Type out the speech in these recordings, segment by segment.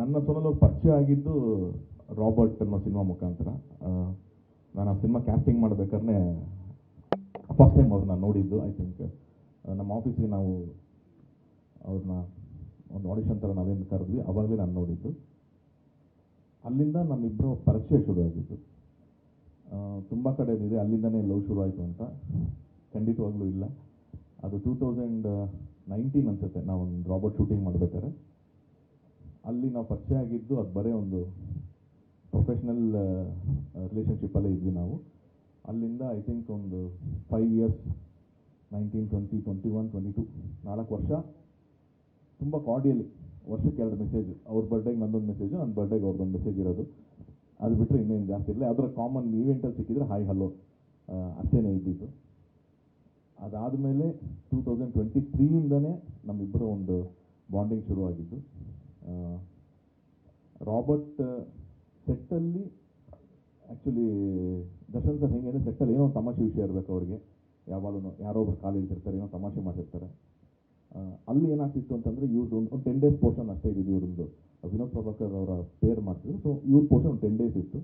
ನನ್ನ ಸೋನಲ್ ಪರಿಚಯ ಆಗಿದ್ದು ರಾಬರ್ಟ್ ಅನ್ನೋ ಸಿನಿಮಾ ಮುಖಾಂತರ. ನಾನು ಆ ಸಿನಿಮಾ ಕ್ಯಾಸ್ಟಿಂಗ್ ಮಾಡ್ಬೇಕಾದ್ರೆ ಫಸ್ಟ್ ಟೈಮ್ ಅವ್ರನ್ನ ನೋಡಿದ್ದು ಐ ಥಿಂಕ್ ನಮ್ಮ ಆಫೀಸಿಗೆ ನಾವು ಅವ್ರನ್ನ ಒಂದು ಆಡಿಷನ್ ಥರ ನಾವೇನು ಕರೆದ್ವಿ, ಅವಾಗಲೇ ನಾನು ನೋಡಿದ್ದು. ಅಲ್ಲಿಂದ ನಮ್ಮಿಬ್ಬರು ಪರಿಚಯ ಶುರುವಾಗಿದ್ದು. ತುಂಬ ಕಡೆ ಇದೆ ಅಲ್ಲಿಂದನೇ ಲವ್ ಶುರು ಆಯಿತು ಅಂತ. ಖಂಡಿತವಾಗ್ಲೂ ಇಲ್ಲ. ಅದು ಟೂ ತೌಸಂಡ್ ನೈನ್ಟೀನ್ ಅನ್ಸುತ್ತೆ ನಾವು ಒಂದು ರಾಬರ್ಟ್ ಶೂಟಿಂಗ್ ಮಾಡ್ಬೇಕಾದ್ರೆ. ಅಲ್ಲಿ ನಾವು ಪರಿಚಯ ಆಗಿದ್ದು ಅದು ಬರೀ ಒಂದು ಪ್ರೊಫೆಷ್ನಲ್ ರಿಲೇಷನ್ಶಿಪ್ಪಲ್ಲೇ ಇದ್ವಿ ನಾವು. ಅಲ್ಲಿಂದ ಐ ಥಿಂಕ್ ಒಂದು five years nineteen twenty twenty one twenty two ನಾಲ್ಕು ವರ್ಷ. ತುಂಬ ಕಾರ್ಡಿಯಲಿ ವರ್ಷಕ್ಕೆ ಎರಡು ಮೆಸೇಜ್ ಅವ್ರ ಬರ್ಡೇಗೆ ನಂದೊಂದು ಮೆಸೇಜು ನನ್ನ ಬರ್ಡೇಗೆ ಅವ್ರದ್ದೊಂದು ಮೆಸೇಜ್ ಇರೋದು. ಅದು ಬಿಟ್ಟರೆ ಇನ್ನೇನು ಜಾಸ್ತಿ ಇಲ್ಲ. ಅದರ ಕಾಮನ್ ಈವೆಂಟಲ್ಲಿ ಸಿಕ್ಕಿದ್ರೆ ಹಾಯ್ ಹಲೋ ಅಷ್ಟೇ ಇದ್ದಿದ್ದು. ಅದಾದಮೇಲೆ ಟೂ ತೌಸಂಡ್ ಟ್ವೆಂಟಿ ತ್ರೀಯಿಂದನೇ ನಮ್ಮಿಬ್ಬರ ಒಂದು ಬಾಂಡಿಂಗ್ ಶುರುವಾಗಿದ್ದು. ರಾಬರ್ಟ್ ಸೆಟ್ಟಲ್ಲಿ ಆ್ಯಕ್ಚುಲಿ ದರ್ಶನ್ ಸರ್ ಹೆಂಗೆ ಅಂದರೆ ಸೆಟ್ಟಲ್ಲಿ ಏನೋ ತಮಾಷೆ ವಿಷಯ ಇರಬೇಕು ಅವ್ರಿಗೆ. ಯಾವಾಗಲೂ ಯಾರೋ ಒಬ್ರು ಕಾಲು ಇರ್ತಾರೆ ಏನೋ ತಮಾಷೆ ಮಾಡಿರ್ತಾರೆ ಅಲ್ಲಿ ಏನಾಗ್ತಿತ್ತು ಅಂತಂದರೆ ಇವ್ರದ್ದು ಒಂದು ಟೆನ್ ಡೇಸ್ ಪೋರ್ಷನ್ ಅಷ್ಟೇ ಇದ್ದಿದ್ದು ಇವ್ರದ್ದು. ವಿನೋದ್ ಪ್ರಭಾಕರ್ ಅವರ ಪೇರ್ ಮಾಡ್ತಿದ್ರು. ಸೊ ಇವ್ರ ಪೋರ್ಷನ್ ಟೆನ್ ಡೇಸ್ ಇತ್ತು.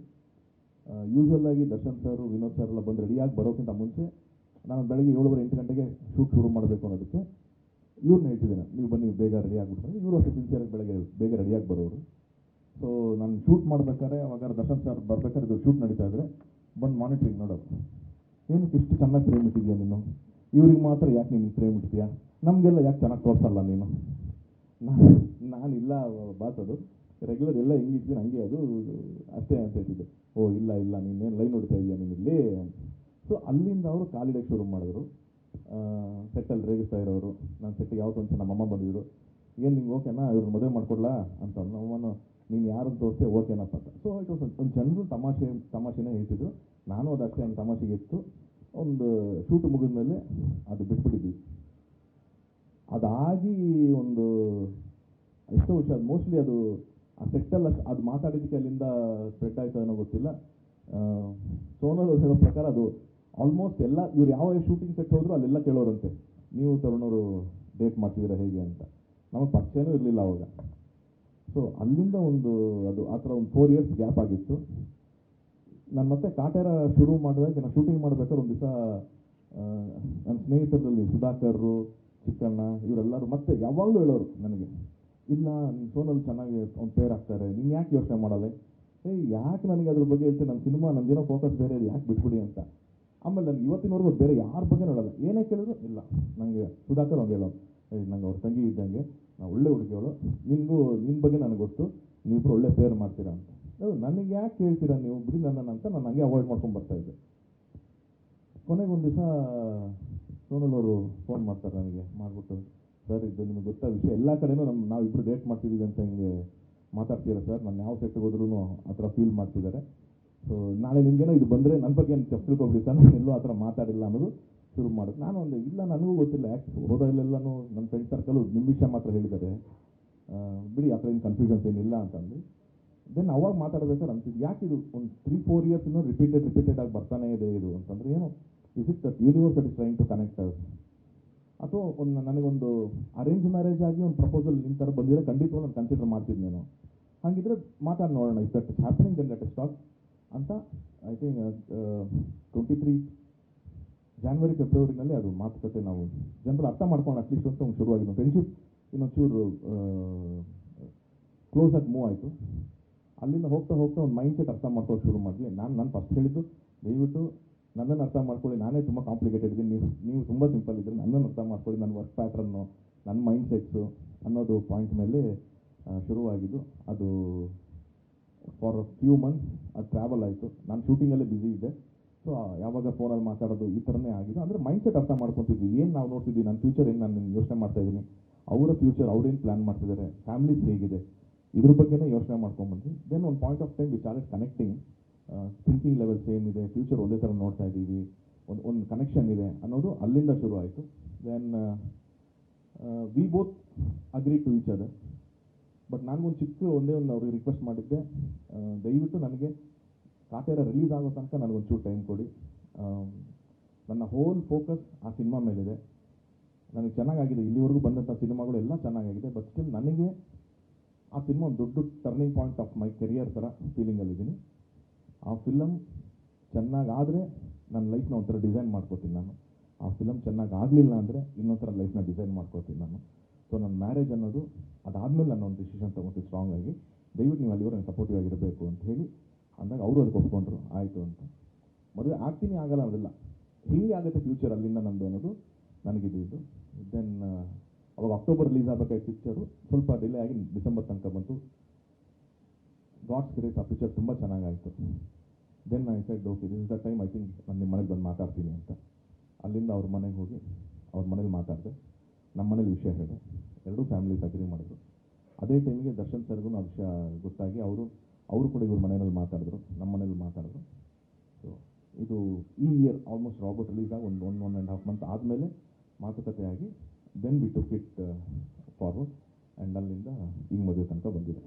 ಯೂಶ್ವಲ್ ಆಗಿ ದರ್ಶನ್ ಸರ್ ವಿನೋದ್ ಸರ್ ಎಲ್ಲ ಬಂದು ರೆಡಿಯಾಗಿ ಬರೋಕ್ಕಿಂತ ಮುಂಚೆ ನಾನು ಬೆಳಗ್ಗೆ ಏಳುವರೆ ಎಂಟು ಗಂಟೆಗೆ ಶೂಟ್ ಶುರು ಮಾಡಬೇಕು ಅನ್ನೋದಕ್ಕೆ ಇವ್ರನ್ನ ಇಟ್ಟಿದ್ದೇನೆ ನೀವು ಬನ್ನಿ, ಬೇಗ ರೆಡಿ ಆಗಿಬಿಟ್ರೆ ಇವರು ಅಷ್ಟು ಸಿನ್ಸಿಯರಾಗಿ ಬೆಳಗ್ಗೆ ಬೇಗ ರೆಡಿಯಾಗಿ ಬರೋರು. ಸೊ ನಾನು ಶೂಟ್ ಮಾಡ್ಬೇಕಾದ್ರೆ, ಅವಾಗ ದರ್ಶನ್ ಸರ್ ಬರ್ಬೇಕಾದ್ರೆ ಇದು ಶೂಟ್ ನಡೀತಾ ಇದ್ರೆ ಬಂದು ಮಾನಿಟ್ರಿಂಗ್ ನೋಡೋದು. ಏನಕ್ಕೆ ಇಷ್ಟು ಚೆನ್ನಾಗಿ ಫ್ರೇಮ್ ಇಟ್ಟಿದ್ಯಾ ನೀನು? ಇವ್ರಿಗೆ ಮಾತ್ರ ಯಾಕೆ ನೀನು ಫ್ರೇಮ್ ಇಟ್ಟಿದ್ಯಾ ನಮಗೆಲ್ಲ ಯಾಕೆ ಚೆನ್ನಾಗಿ ತೋರಿಸಲ್ಲ ನೀನು? ನಾನು ನಾನಿಲ್ಲ ಬಾತ್ ಅದು ರೆಗ್ಯುಲರ್ ಎಲ್ಲ ಹೆಂಗಿದ್ದೀನಿ ಹಂಗೆ ಅದು ಅಷ್ಟೇ ಅಂತ ಹೇಳ್ತಿದ್ದೆ. ಓ, ಇಲ್ಲ ಇಲ್ಲ ನೀನೇನು ಲೈನ್ ನೋಡ್ತಾ ಇದೆಯಾ ನೀನು ಇಲ್ಲಿ? ಸೊ ಅಲ್ಲಿಂದ ಅವರು ಕಾಲಿಡಕ್ಕೆ ಶುರು ಮಾಡಿದ್ರು. ಸೆಟ್ಟಲ್ಲಿ ರೇಗಿಸ್ತಾ ಇರೋರು. ನಾನು ಸೆಟ್ಟಿಗೆ ಯಾವತ್ತೋ ನಮ್ಮ ನಮ್ಮಮ್ಮ ಬಂದಿದ್ರು. ಏನು ನಿಂಗೆ ಓಕೆನಾ ಇವ್ರನ್ನ ಮದುವೆ ಮಾಡ್ಕೊಡ್ಲಾ? ಅಂತ ನಮ್ಮನ್ನು ನೀನು ಯಾರನ್ನು ತೋರಿಸಿ ಓಕೆನಪ್ಪ ಅಂತ. ಸೊ ಇಟ್ ವಾಸ್ ಒಂದು ಜನರು ತಮಾಷೆ, ತಮಾಷೆನೇ ಹೇಳ್ತಿದ್ರು. ನಾನು ಅದು ಅಷ್ಟೇ ಒಂದು ತಮಾಷೆಗೆ ಇತ್ತು. ಒಂದು ಶೂಟ್ ಮುಗಿದ ಮೇಲೆ ಅದು ಬಿಟ್ಬಿಟ್ಟಿದ್ವಿ. ಅದಾಗಿ ಒಂದು ಎಷ್ಟೋ ವರ್ಷ ಅದು ಮೋಸ್ಟ್ಲಿ ಅದು ಆ ಸೆಟ್ಟಲ್ಲಿ ಅದು ಮಾತಾಡಿದ್ದಕ್ಕೆ ಅಲ್ಲಿಂದ ಸ್ಪ್ರೆಡ್ ಆಯಿತು ಏನೋ ಗೊತ್ತಿಲ್ಲ. ಸೋನಲ್ ಹೇಳೋ ಪ್ರಕಾರ ಅದು ಆಲ್ಮೋಸ್ಟ್ ಎಲ್ಲ, ಇವ್ರು ಯಾವ ಶೂಟಿಂಗ್ ಸೆಟ್ ಹೋದ್ರು ಅಲ್ಲೆಲ್ಲ ಕೇಳೋರಂತೆ. ನೀವು ತರುಣವರು ಡೇಟ್ ಮಾಡ್ತಿದ್ದೀರಾ ಹೇಗೆ ಅಂತ. ನಮಗೆ ಪರಿಚಯನೂ ಇರಲಿಲ್ಲ ಅವಾಗ. ಸೊ ಅಲ್ಲಿಂದ ಒಂದು, ಅದು ಆ ಥರ ಒಂದು ಫೋರ್ ಇಯರ್ಸ್ ಗ್ಯಾಪ್ ಆಗಿತ್ತು. ನಾನು ಮತ್ತೆ ಕಾಟೇರ ಶುರು ಮಾಡಿದಾಗ ನಾನು ಶೂಟಿಂಗ್ ಮಾಡಬೇಕಾದ್ರೆ ಒಂದು ದಿವಸ ನನ್ನ ಸ್ನೇಹಿತರಲ್ಲಿ ಸುಧಾಕರ್ರು, ಚಿಕ್ಕಣ್ಣ, ಇವರೆಲ್ಲರೂ ಮತ್ತೆ ಯಾವಾಗಲೂ ಹೇಳೋರು ನನಗೆ. ಇಲ್ಲ ನಿಮ್ಮ ಫೋನಲ್ಲಿ ಚೆನ್ನಾಗಿ ಒಂದು ಪೇರ್ ಆಗ್ತಾರೆ, ನೀನು ಯಾಕೆ ಯೋಚನೆ ಮಾಡಲ್ಲ? ಏ ಯಾಕೆ ನನಗೆ ಅದ್ರ ಬಗ್ಗೆ ಹೇಳ್ತೀನಿ ನನ್ನ ಸಿನಿಮಾ ನಂದೇನೋ ಫೋಕಸ್ ಬೇರೆ ಯಾಕೆ ಬಿಟ್ಬಿಡಿ ಅಂತ. ಆಮೇಲೆ ನನಗೆ ಇವತ್ತಿನವರೆಗೂ ಬೇರೆ ಯಾರ ಬಗ್ಗೆ ನೋಡಲ್ಲ ಏನೇ ಕೇಳಿದ್ರು ಇಲ್ಲ. ನನಗೆ ಸುಧಾಕರ್ ಅವ್ನು ಹೇಳೋ ನಂಗೆ ಅವ್ರ ತಂಗಿ ಇದ್ದಂಗೆ. ನಾವು ಒಳ್ಳೆ ಹುಡುಗಿಯವಳು ನಿಮಗೂ ನಿನ್ನ ಬಗ್ಗೆ ನನಗೆ ಗೊತ್ತು. ನೀವಿಬ್ರು ಒಳ್ಳೆ ಪೇರ್ ಮಾಡ್ತೀರಾ ಅಂತ. ನನಗೆ ಯಾಕೆ ಹೇಳ್ತೀರಾ ನೀವು? ಬಿಡಿ ನನ್ನನ್ನು ಅಂತ ನಾನು ಹಂಗೆ ಅವಾಯ್ಡ್ ಮಾಡ್ಕೊಂಡು ಬರ್ತಾ ಇದ್ದೆ. ಕೊನೆಗೆ ಒಂದು ದಿವಸ, ಸೋನಲ್ ಅವರು ಫೋನ್ ಮಾಡ್ತಾರೆ ನನಗೆ. ಮಾಡಿಬಿಟ್ಟು, ಸರ್, ಇದು ನಿಮಗೆ ಗೊತ್ತಾ ವಿಷಯ? ಎಲ್ಲ ಕಡೆನೂ ನಮ್ಮ ನಾವಿಬ್ಬರು ಡೇಟ್ ಮಾಡ್ತಿದ್ದೀವಿ ಅಂತ ಹಿಂಗೆ ಮಾತಾಡ್ತೀರಾ ಸರ್? ನಾನು ಯಾವ ಸೆಟ್ಗೆ ಹೋದ್ರೂ ಆ ಥರ ಫೀಲ್ ಮಾಡ್ತಿದ್ದಾರೆ. ಸೊ ನಾಳೆ ನಿಮಗೇನೋ ಇದು ಬಂದರೆ ನನ್ನ ಬಗ್ಗೆ ಏನು ತಪ್ಪು ಸರ್ ನಾನು ಎಲ್ಲೂ ಆ ಥರ ಮಾತಾಡಿಲ್ಲ ಅನ್ನೋದು ಶುರು ಮಾಡೋದು. ನಾನು ಒಂದು, ಇಲ್ಲ, ನನಗೂ ಗೊತ್ತಿಲ್ಲ. ಯಾಕೆ ನನ್ನ ಫ್ರೆಂಡ್ ಸರ್ಕಲ್ ನಿಮ್ಮ ಮಾತ್ರ ಹೇಳಿದ್ದಾರೆ. ಬಿಡಿ, ಆ ಥರ ಏನು ಕನ್ಫ್ಯೂಷನ್ಸ್ ಏನಿಲ್ಲ ಅಂತಂದು. ದೆನ್ ಅವಾಗ ಮಾತಾಡ್ಬೇಕಾದ್ರೆ ಅಂತಿದ್ದು ಯಾಕೆ ಇದು ಒಂದು ತ್ರೀ ಫೋರ್ ಇಯರ್ಸ್ ಇನ್ನೂ ರಿಪೀಟೆಡ್ ರಿಪೀಟೆಡ್ ಆಗಿ ಬರ್ತಾನೆ ಇದೆ ಇದು ಅಂತಂದರೆ ಏನು is it that universe is trying to connect ಅಥವಾ ಒಂದು, ನನಗೊಂದು ಅರೇಂಜ್ ಮ್ಯಾರೇಜ್ ಆಗಿ ಒಂದು ಪ್ರಪೋಸಲ್ ನಿಮ್ಮ ಥರ ಬಂದಿರೋ ಖಂಡಿತವಾಗಿ ನಾನು ಕನ್ಸಿಡರ್ ಮಾಡ್ತಿದ್ನೇನು ಹಾಗಿದ್ರೆ ಮಾತಾಡಿ ನೋಡೋಣ. Is that is happening then that is stuck ಅಂತ I think twenty three January ಫೆಬ್ರವರಿನಲ್ಲಿ ಅದು ಮಾತುಕತೆ ನಾವು ಜನರಲ್ಲಿ ಅರ್ಥ ಮಾಡ್ಕೊಂಡು ಅಟ್ಲೀಸ್ಟ್ ಅಂತ ಒಂದು ಶುರುವಾಗಿದೆ ಫ್ರೆಂಡ್ಶಿಪ್ ಇನ್ನೊಂಚೂರು ಆಗಿ ಮೂವ್ ಆಯಿತು. ಅಲ್ಲಿಂದ ಹೋಗ್ತಾ ಹೋಗ್ತಾ ಒಂದು ಮೈಂಡ್ ಸೆಟ್ ಅರ್ಥ ಮಾಡ್ಕೊಳ್ಳೋಕೆ ಶುರು ಮಾಡಿದ್ವಿ ನಾನು ನಾನು ಫಸ್ಟ್ ಹೇಳಿದ್ದು, ದಯವಿಟ್ಟು ನನ್ನನ್ನು ಅರ್ಥ ಮಾಡ್ಕೊಳ್ಳಿ. ನಾನೇ ತುಂಬ ಕಾಂಪ್ಲಿಕೇಟೆಡ್ ಇದ್ದೀನಿ. ನೀವು ನೀವು ತುಂಬ ಸಿಂಪಲ್ ಇದ್ದರೆ. ನನ್ನನ್ನು ಅರ್ಥ ಮಾಡ್ಕೊಳ್ಳಿ. ನನ್ನ ವರ್ಕ್ ಪ್ಯಾಟ್ರನ್ನು ನನ್ನ ಮೈಂಡ್ ಸೆಟ್ಸು ಅನ್ನೋದು ಪಾಯಿಂಟ್ ಮೇಲೆ ಶುರುವಾಗಿದ್ದು. ಅದು ಫಾರ್ ಫ್ಯೂ ಮಂತ್ಸ್ ಅದು ಟ್ರಾವೆಲ್ ಆಯಿತು. ನಾನು ಶೂಟಿಂಗಲ್ಲೇ ಬ್ಯುಸಿ ಇದ್ದೆ. ಸೊ ಯಾವಾಗ ಫೋನಲ್ಲಿ ಮಾತಾಡೋದು ಈ ಥರನೇ ಆಗಿದೆ. ಅಂದರೆ ಮೈಂಡ್ ಸೆಟ್ ಅರ್ಥ ಮಾಡ್ಕೊತಿದ್ವಿ. ಏನು ನಾವು ನೋಡ್ತಿದ್ವಿ? ನನ್ನ ಫ್ಯೂಚರ್ ಏನು ನಾನು ಯೋಚನೆ ಮಾಡ್ತಾ ಇದ್ದೀನಿ? ಅವರ ಫ್ಯೂಚರ್ ಅವ್ರೇನು ಪ್ಲ್ಯಾನ್ ಮಾಡ್ತಿದ್ದಾರೆ? ಫ್ಯಾಮಿಲೀಸ್ ಹೇಗಿದೆ? ಇದ್ರ ಬಗ್ಗೆನೇ ಯೋಚನೆ ಮಾಡ್ಕೊಂಬಂದ್ವಿ ದೆನ್ ಒಂದು point of time we started connecting thinking level same ಇದೆ. ಫ್ಯೂಚರ್ ಒಂದೇ ಥರ ನೋಡ್ತಾ ಇದ್ದೀವಿ. ಒಂದು ಒಂದು ಕನೆಕ್ಷನ್ ಇದೆ ಅನ್ನೋದು ಅಲ್ಲಿಂದ ಶುರು ಆಯಿತು. Then we both agree to each other but ನನಗೊಂದು ಚಿಕ್ಕ ಒಂದೇ ಒಂದು ಅವ್ರಿಗೆ ರಿಕ್ವೆಸ್ಟ್ ಮಾಡಿದ್ದೆ. ದಯವಿಟ್ಟು ನನಗೆ ಕಾಟೇರ ರಿಲೀಸ್ ಆಗೋ ತನಕ ನನಗೊಂಚೂರು ಟೈಮ್ ಕೊಡಿ. ನನ್ನ ಹೋಲ್ ಫೋಕಸ್ ಆ ಸಿನಿಮಾ ಮೇಲಿದೆ. ನನಗೆ ಚೆನ್ನಾಗಾಗಿದೆ. ಇಲ್ಲಿವರೆಗೂ ಬಂದಂಥ ಸಿನಿಮಾಗಳು ಎಲ್ಲ ಚೆನ್ನಾಗಾಗಿದೆ. ಬಟ್ ಸ್ಟಿಲ್ ನನಗೆ ಆ ಸಿನಿಮಾ ಒಂದು ದೊಡ್ಡ turning point of my career ಥರ ಫೀಲಿಂಗಲ್ಲಿದ್ದೀನಿ ಆ ಫಿಲಮ್ ಚೆನ್ನಾಗಾದರೆ ನನ್ನ ಲೈಫ್ನ ಒಂಥರ ಡಿಸೈನ್ ಮಾಡ್ಕೋತೀನಿ ನಾನು. ಆ ಫಿಲಮ್ ಚೆನ್ನಾಗಿ ಆಗಲಿಲ್ಲ ಅಂದರೆ ಇನ್ನೊಂಥರ ಲೈಫ್ನ ಡಿಸೈನ್ ಮಾಡ್ಕೋತೀನಿ ನಾನು. ಸೊ ನನ್ನ ಮ್ಯಾರೇಜ್ ಅನ್ನೋದು ಅದಾದಮೇಲೆ ನಾನು ಒಂದು ಡಿಸಿಷನ್ ತೊಗೊತೀನಿ ಸ್ಟ್ರಾಂಗ್ ಆಗಿ. ದಯವಿಟ್ಟು ನೀವು ಅಲ್ಲಿವರೆಗೆ ಸಪೋರ್ಟಿವ್ ಆಗಿರಬೇಕು ಅಂತ ಹೇಳಿ ಅಂದಾಗ ಅವರು ಅದಕ್ಕೆ ಒಪ್ಕೊಂಡ್ರು. ಆಯಿತು ಅಂತ. ಮದುವೆ ಆಗ್ತೀನಿ ಆಗಲ್ಲ ಅದೆಲ್ಲ ಹೇಗೆ ಆಗುತ್ತೆ ಫ್ಯೂಚರ್ ಅಲ್ಲಿಂದ ನಮ್ಮದು ಅನ್ನೋದು ನನಗಿದು ಇದು. ದೆನ್ ಅವಾಗ ಅಕ್ಟೋಬರ್ ರಿಲೀಸ್ ಆಗಬೇಕಾಗಿ ಪಿಕ್ಚರು ಸ್ವಲ್ಪ ಡಿಲೇ ಆಗಿ ಡಿಸೆಂಬರ್ ತನಕ ಬಂತು. ಗಾಡ್ಸ್ ಗ್ರೇಸ್ ಆ ಪಿಕ್ಚರ್ ತುಂಬ ಚೆನ್ನಾಗಾಯಿತು. Then I said okay this is the time I think ನಾನು ನಿಮ್ಮ ಮನೆಗೆ ಬಂದು ಮಾತಾಡ್ತೀನಿ ಅಂತ. ಅಲ್ಲಿಂದ ಅವ್ರ ಮನೆಗೆ ಹೋಗಿ ಅವ್ರ ಮನೇಲಿ ಮಾತಾಡಿದೆ. ನಮ್ಮ ಮನೇಲಿ ವಿಷಯ ಹೇಳಿದೆ ಎರಡೂ ಫ್ಯಾಮಿಲೀಸ್ ಅಗ್ರಿ ಮಾಡಿದ್ರು. ಅದೇ ಟೈಮಿಗೆ ದರ್ಶನ್ ಸರ್ಗೂ ಆ ವಿಷಯ ಗೊತ್ತಾಗಿ ಅವರು ಅವರು ಕೂಡ ಇವ್ರ ಮನೆಯಲ್ಲಿ ಮಾತಾಡಿದ್ರು. ನಮ್ಮ ಮನೇಲಿ ಮಾತಾಡಿದ್ರು. ಸೊ ಇದು ಈ ಇಯರ್ ಆಲ್ಮೋಸ್ಟ್ ರಾಬರ್ಟ್ ರಿಲೀಸ್ ಆಗಿ ಒಂದು one one and half month ಆದಮೇಲೆ ಮಾತುಕತೆಯಾಗಿ then we took it forward and ಅಲ್ಲಿಂದ ಈ ಮದುವೆ ತನಕ ಬಂದಿದೆ.